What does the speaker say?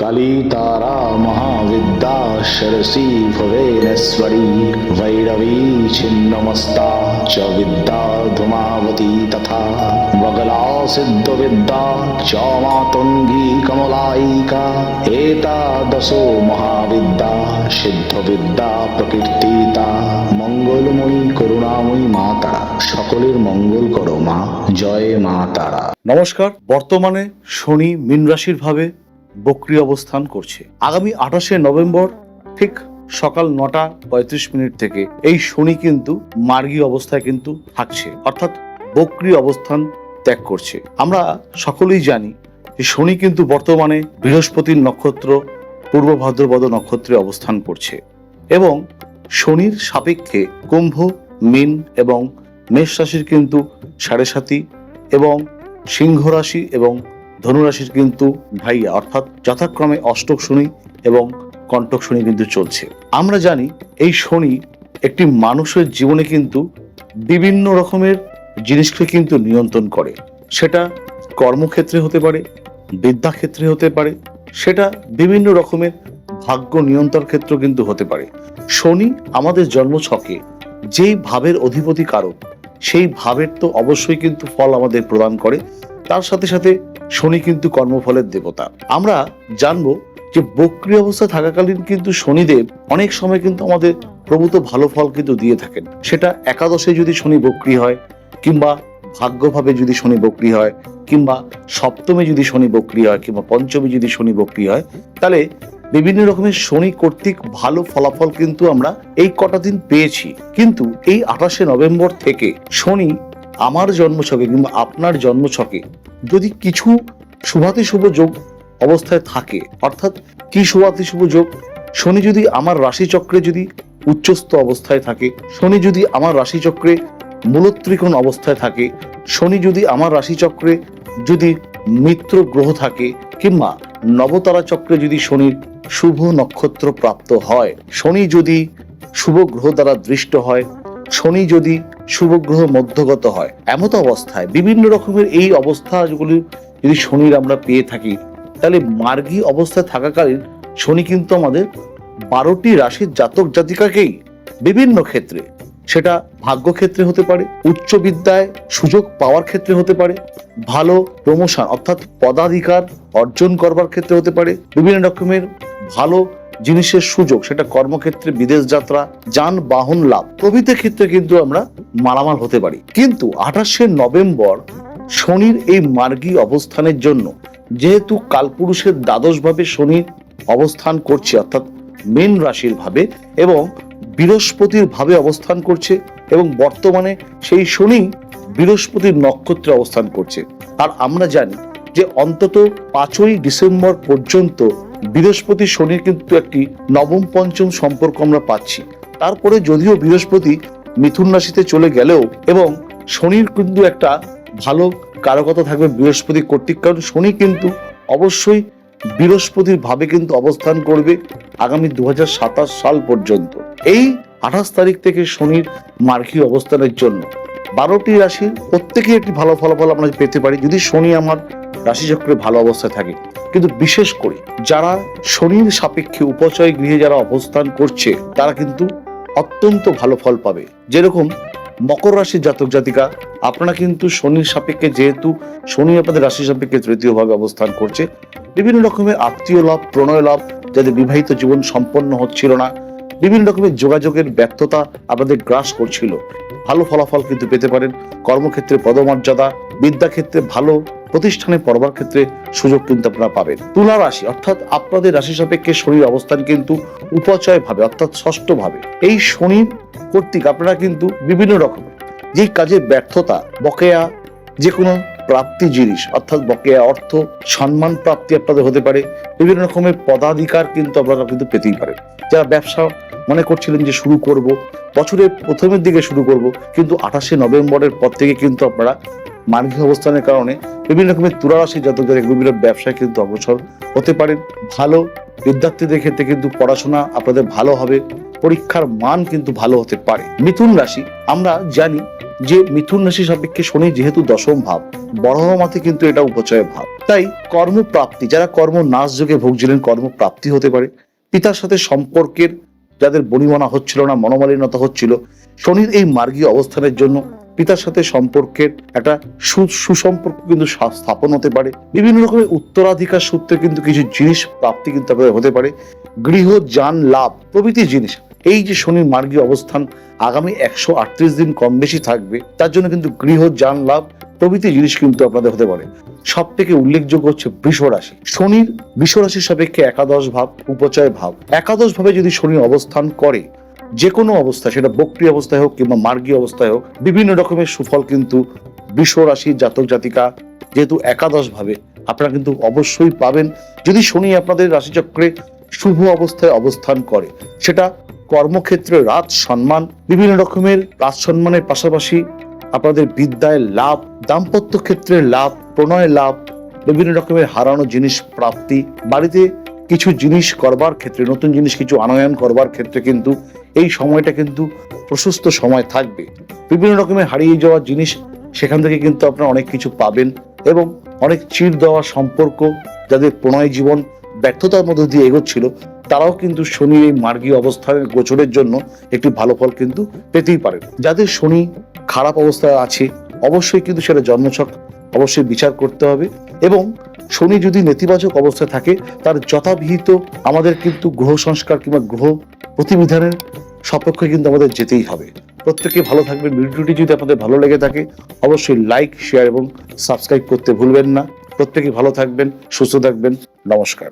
কালী তারা মহাবিদ্যা সরসী ভবেনস্বরী ভৈরবী ছিন্নমস্তা চ বিদ্যা ধুমাবতী তথা বগলা সিদ্ধবিদ্যা চ মাতঙ্গী কমলায়িকা এতাদশো মহাবিদ্যা সিদ্ধ সিদ্ধবিদ্যা প্রকীর্তিতা মঙ্গলময়ী করুণাময়ী মা তারা সকলের মঙ্গল করো মা। জয় মা তারা। নমস্কার, বর্তমানে শনি মীন রাশির ভাবে বক্রি অবস্থান করছে। আগামী আঠাশে নভেম্বর ঠিক সকাল নটা পঁয়ত্রিশ মিনিট থেকে এই শনি কিন্তু মার্গী অবস্থায় কিন্তু থাকছে। অর্থাৎ বক্রি অবস্থান ত্যাগ করছে। আমরা সকলেই জানি যে শনি কিন্তু বর্তমানে বৃহস্পতির নক্ষত্র, পূর্ব ভাদ্রপদ নক্ষত্রে অবস্থান করছে এবং শনির সাপেক্ষে কুম্ভ, মীন এবং মেষ রাশির কিন্তু সাড়ে সাতি এবং সিংহ রাশি এবং ধনুরাশির কিন্তু ভাইয়া, অর্থাৎ যথাক্রমে অষ্টক শনি এবং কণ্টক শনি কিন্তু চলছে। আমরা জানি এই শনি একটি মানুষের জীবনে কিন্তু বিভিন্ন রকমের জিনিসকে কিন্তু নিয়ন্ত্রণ করে। সেটা কর্মক্ষেত্রে হতে পারে, বিদ্যাক্ষেত্রে হতে পারে, সেটা বিভিন্ন রকমের ভাগ্য নিয়ন্ত্রণ ক্ষেত্র কিন্তু হতে পারে। শনি আমাদের জন্মছকে যেই ভাবের অধিপতি কারক, সেই ভাবের তো অবশ্যই কিন্তু ফল আমাদের প্রদান করে। তার সাথে সাথে শনি কিন্তু কর্মফলের দেবতা। আমরা জানব যে বক্রি অবস্থা থাকাকালীন কিন্তু শনিদেব অনেক সময় কিন্তু আমাদের প্রভূত ভালো ফল কিন্তু দিয়ে থাকেন। সেটা একাদশে যদি শনি বক্রি হয়, কিংবা ভাগ্যভাবে যদি শনি বক্রি হয়, কিংবা সপ্তমে যদি শনি বক্রি হয়, কিংবা পঞ্চমে যদি শনি বক্রি হয়, তাহলে বিভিন্ন রকমের শনি কর্তৃক ভালো ফলাফল কিন্তু আমরা এই কটা দিন পেয়েছি। কিন্তু এই আঠাশে নভেম্বর থেকে শনি আমার জন্মছকে কিংবা আপনার জন্মছকে যদি কিছু শুভাতি শুভ যোগ অবস্থায় থাকে, অর্থাৎ কি শুভাতি শুভ যোগ? শনি যদি আমার রাশিচক্রে যদি উচ্চস্থ অবস্থায় থাকে, শনি যদি আমার রাশিচক্রে মূলত্রিকোণ অবস্থায় থাকে, শনি যদি আমার রাশিচক্রে যদি মিত্র গ্রহ থাকে, কিংবা নবতারা চক্রে যদি শনির শুভ নক্ষত্র প্রাপ্ত হয়, শনি যদি শুভ গ্রহ দ্বারা দৃষ্ট হয়, শনি যদি শুভ গ্রহ মধ্যগত হয়। এমত অবস্থায় বিভিন্ন রকমের এই অবস্থাগুলি যদি শনির আমরা পেয়ে থাকি, তাহলে মার্গী অবস্থায় থাকাকালীন শনি কিন্তু আমাদের বারোটি রাশির জাতক জাতিকাকেই বিভিন্ন ক্ষেত্রে, সেটা ভাগ্য ক্ষেত্রে হতে পারে, উচ্চ বিদ্যায় সুযোগ পাওয়ার ক্ষেত্রে হতে পারে, ভালো প্রমোশন অর্থাৎ পদাধিকার অর্জন করবার ক্ষেত্রে হতে পারে, বিভিন্ন রকমের ভালো জিনিসের সুযোগ, সেটা কর্মক্ষেত্রে বিদেশ যাত্রা, যানবাহন লাভ প্রভৃতি ক্ষেত্রে কিন্তু আমরা মালামাল হতে পারি। কিন্তু আঠাশে নভেম্বর শনির এই মার্গী অবস্থানের জন্য যেহেতু কালপুরুষের দ্বাদশ ভাবে শনি অবস্থান করছে, অর্থাৎ মেন রাশির ভাবে এবং বৃহস্পতির ভাবে অবস্থান করছে এবং বর্তমানে সেই শনি বৃহস্পতির নক্ষত্রে অবস্থান করছে। আর আমরা জানি যে অন্তত পাঁচই ডিসেম্বর পর্যন্ত বৃহস্পতি শনির কিন্তু একটি নবম পঞ্চম সম্পর্ক আমরা পাচ্ছি। তারপরে যদিও বৃহস্পতি মিথুন রাশিতে চলে গেলেও এবং শনির কিন্তু একটা ভালো কারকতা থাকবে বৃহস্পতি কর্তৃক, কারণ শনি কিন্তু অবশ্যই বৃহস্পতির ভাবে কিন্তু অবস্থান করবে আগামী দু হাজার সাতাশ সাল পর্যন্ত। এই আঠাশ তারিখ থেকে শনির মার্কি অবস্থানের জন্য বারোটি রাশির প্রত্যেকেই একটি ভালো ফলাফল আমরা পেতে পারি, যদি শনি আমার রাশিচক্রে ভালো অবস্থায় থাকে। কিন্তু বিশেষ করে যারা শনির সাপেক্ষে উপচয় গৃহে যারা অবস্থান করছে, তারা কিন্তু অত্যন্ত ভালো ফল পাবে। যেরকম মকর রাশির জাতক জাতিকা, আপনারা কিন্তু শনির সাপেক্ষে যেহেতু শনি আপনাদের রাশি সাপেক্ষে তৃতীয় ভাবে অবস্থান করছে, বিভিন্ন রকমের আত্মীয় লাভ, প্রণয় লাভ, যাদের বিবাহিত জীবন সম্পন্ন হচ্ছিল না, বিভিন্ন রকমের যোগাযোগের ব্যর্থতা আপনাদের গ্রাস করছিল। ভালো ফলাফল কিন্তু পেতে পারেন। কর্মক্ষেত্রে পদমর্যাদা বিদ্যাক্ষেত্রে ভালো প্রতিষ্ঠানে পড়বার ক্ষেত্রে সুযোগ কিন্তু আপনারা পাবেন। তুলা রাশি, অর্থাৎ আপনাদের রাশি সাপেক্ষে শনির অবস্থান কিন্তু উপচয় ভাবে অর্থাৎ ষষ্ঠ ভাবে এই শনির কর্তৃক আপনারা কিন্তু বিভিন্ন রকমের যে কাজের ব্যর্থতা, বকেয়া যে কোনো প্রাপ্তি জিনিস, অর্থাৎ বকেয়া অর্থ, সম্মান প্রাপ্তি আপনাদের হতে পারে। বিভিন্ন রকমের পদাধিকার কিন্তু আপনারা কিন্তু পেতেই পারেন। যারা ব্যবসা মনে করছিলেন যে শুরু করব, বছরের প্রথমের দিকে শুরু করব, কিন্তু আঠাশে নভেম্বরের পর থেকে কিন্তু আপনারা মার্গিক অবস্থানের কারণে বিভিন্ন রকমের তুলারাশি জাতক জাতিক বিভিন্ন ব্যবসায় কিন্তু অগ্রসর হতে পারেন ভালো বিদ্যার্থীদের ক্ষেত্রে কিন্তু পড়াশোনা আপনাদের ভালো হবে, পরীক্ষার মান কিন্তু ভালো হতে পারে। মিথুন রাশি, আমরা জানি যে মিথুন রাশি সাপেক্ষে শনি যেহেতু দশম ভাব, বড় মাতে কিন্তু এটা উপচয় ভাব। তাই কর্মপ্রাপ্তি, যারা কর্ম নাশ যোগে ভুগছিলেন, কর্মপ্রাপ্তি হতে পারে। পিতার সাথে সম্পর্কের যাদের বনিমনা হচ্ছিল না, মনোমালিন্যতা হচ্ছিল, শনির এই মার্গীয় অবস্থানের জন্য পিতার সাথে সম্পর্কের একটা সুসম্পর্ক কিন্তু স্থাপন হতে পারে। বিভিন্ন রকমের উত্তরাধিকার সূত্রে কিন্তু কিছু জিনিস প্রাপ্তি কিন্তু আপনাদের হতে পারে। গৃহ, যান, লাভ প্রভৃতি জিনিস। এই যে শনির মার্গীয় অবস্থান আগামী একশো আটত্রিশ দিন কম বেশি থাকবে, তার জন্য কিন্তু গৃহ, যান, লাভ প্রভৃতি জিনিস কিন্তু আপনাদের হতে পারে। সব থেকে উল্লেখযোগ্য হচ্ছে বৃষ রাশি শনির বৃষ রাশির সাপেক্ষে একাদশ ভাব, উপচয় ভাব। একাদশ ভাবে যদি শনি অবস্থান করে যে কোনো অবস্থা, সেটা বক্রি অবস্থায় হোক কিংবা মার্গী অবস্থায় হোক, বিভিন্ন রকমের সুফল কিন্তু রাশির জাতক জাতিকা যেহেতু একাদশ ভাবে আপনারা কিন্তু অবশ্যই পাবেন। যদি শনি আপনাদের রাশিচক্রে শুভ অবস্থায় অবস্থান করে, সেটা কর্মক্ষেত্রে রাজ সম্মান, বিভিন্ন রকমের রাজ সম্মানের পাশাপাশি আপনাদের বিদ্যায় লাভ, দাম্পত্য ক্ষেত্রে লাভ, প্রণয় লাভ, বিভিন্ন রকমের হারানো জিনিস প্রাপ্তি, বাড়িতে কিছু জিনিস করবার ক্ষেত্রে, নতুন জিনিস কিছু আনয়ন করবার ক্ষেত্রে কিন্তু এই সময়টা কিন্তু প্রশস্ত সময় থাকবে। বিভিন্ন রকমের হারিয়ে যাওয়া জিনিস সেখান থেকে কিন্তু আপনারা অনেক কিছু পাবেন এবং অনেক চির দেওয়া সম্পর্ক যাদের প্রণয় জীবন ব্যর্থতার মধ্যে দিয়ে এগোচ্ছিল, তারাও কিন্তু শনি এই মার্গীয় অবস্থানের গোচরের জন্য একটি ভালো ফল কিন্তু পেতেই পারেন। যাদের শনি খারাপ অবস্থায় আছে, অবশ্যই কিন্তু সেটা জন্মছক অবশ্যই বিচার করতে হবে এবং শনি যদি নেতিবাচক অবস্থায় থাকে, তার যথাবিহিত আমাদের কিন্তু গ্রহ সংস্কার কিংবা গ্রহ প্রতিবিধানের সপক্ষে কিন্তু আমাদের যেতেই হবে। প্রত্যেকে ভালো থাকবেন। ভিডিওটি যদি আপনাদের ভালো লেগে থাকে, অবশ্যই লাইক শেয়ার এবং সাবস্ক্রাইব করতে ভুলবেন না। প্রত্যেকে ভালো থাকবেন, সুস্থ থাকবেন। নমস্কার।